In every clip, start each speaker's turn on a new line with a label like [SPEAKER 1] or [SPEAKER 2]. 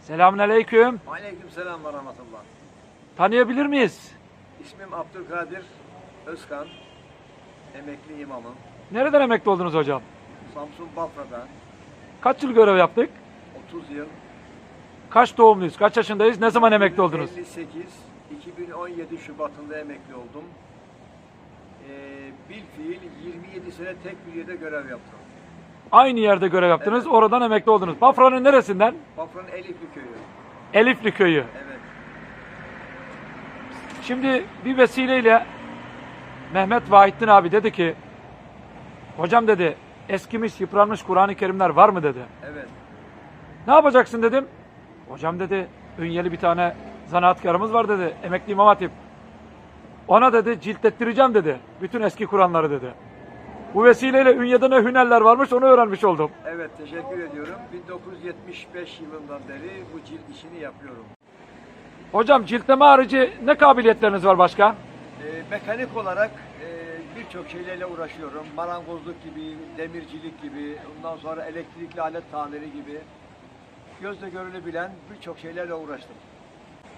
[SPEAKER 1] Selamünaleyküm.
[SPEAKER 2] Aleyküm selam ve rahmetullah.
[SPEAKER 1] Tanıyabilir miyiz?
[SPEAKER 2] İsmim Abdülkadir Özkan. Emekli imamım.
[SPEAKER 1] Nereden emekli oldunuz hocam?
[SPEAKER 2] Samsun Bafra'da
[SPEAKER 1] Kaç yıl görev yaptık?
[SPEAKER 2] 30 yıl.
[SPEAKER 1] Kaç doğumluyuz? Kaç yaşındayız? Ne zaman emekli oldunuz?
[SPEAKER 2] 58, 2017 Şubat'ında emekli oldum. Ee, bil fiil 27 sene tek bir yerde görev yaptım.
[SPEAKER 1] Aynı yerde görev yaptınız.
[SPEAKER 2] Evet.
[SPEAKER 1] Oradan emekli oldunuz. Bafra'nın neresinden?
[SPEAKER 2] Bafra'nın Elifli köyü.
[SPEAKER 1] Elifli köyü.
[SPEAKER 2] Evet.
[SPEAKER 1] Şimdi bir vesileyle Mehmet Vahittin abi dedi ki Hocam dedi eskimiş yıpranmış Kur'an-ı Kerimler var mı dedi.
[SPEAKER 2] Evet.
[SPEAKER 1] Ne yapacaksın dedim. Hocam dedi ünyeli bir tane zanaatkarımız var dedi. Emekli İmam Hatip. Ona dedi ciltlettireceğim dedi. Bütün eski Kur'anları dedi. Bu vesileyle Ünye'de ne hünerler varmış onu öğrenmiş oldum.
[SPEAKER 2] Evet teşekkür ediyorum. 1975 yılından beri bu cilt işini yapıyorum.
[SPEAKER 1] Hocam ciltleme harici ne kabiliyetleriniz var başka?
[SPEAKER 2] Ee, mekanik olarak e, birçok şeylerle uğraşıyorum. Marangozluk gibi, demircilik gibi, ondan sonra elektrikli alet tamiri gibi. Gözle görülebilen birçok şeylerle uğraştım.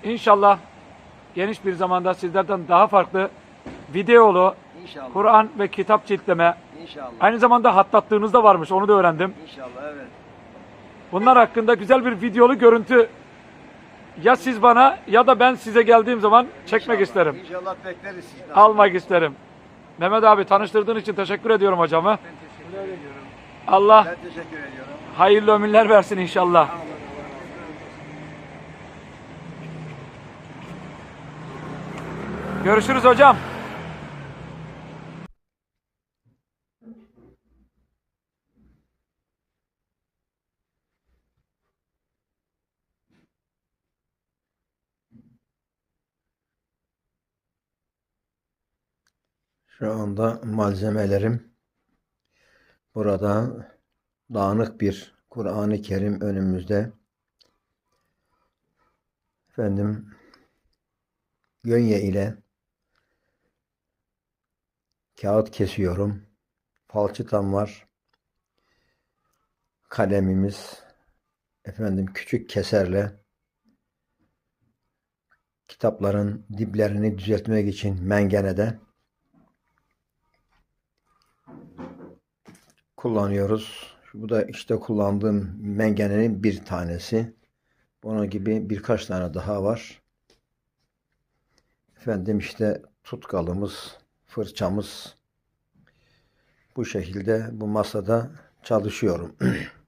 [SPEAKER 1] İnşallah geniş bir zamanda sizlerden daha farklı videolu
[SPEAKER 2] İnşallah.
[SPEAKER 1] Kur'an ve kitap ciltleme
[SPEAKER 2] İnşallah.
[SPEAKER 1] aynı zamanda hattattığınız da varmış onu da öğrendim.
[SPEAKER 2] İnşallah evet.
[SPEAKER 1] Bunlar hakkında güzel bir videolu görüntü ya siz bana ya da ben size geldiğim zaman çekmek
[SPEAKER 2] İnşallah.
[SPEAKER 1] isterim.
[SPEAKER 2] İnşallah bekleriz sizden.
[SPEAKER 1] Almak isterim. Mehmet abi tanıştırdığın için teşekkür ediyorum hocamı.
[SPEAKER 2] Ben teşekkür ediyorum.
[SPEAKER 1] Allah
[SPEAKER 2] Ben teşekkür ediyorum.
[SPEAKER 1] hayırlı ömürler versin inşallah. Görüşürüz hocam.
[SPEAKER 3] Şu anda malzemelerim burada dağınık bir Kur'an-ı Kerim önümüzde. Efendim gönye ile kağıt kesiyorum. Falçıtam var. Kalemimiz efendim küçük keserle kitapların diplerini düzeltmek için mengenede kullanıyoruz. Bu da işte kullandığım mengenenin bir tanesi. Bunun gibi birkaç tane daha var. Efendim işte tutkalımız, fırçamız bu şekilde bu masada çalışıyorum.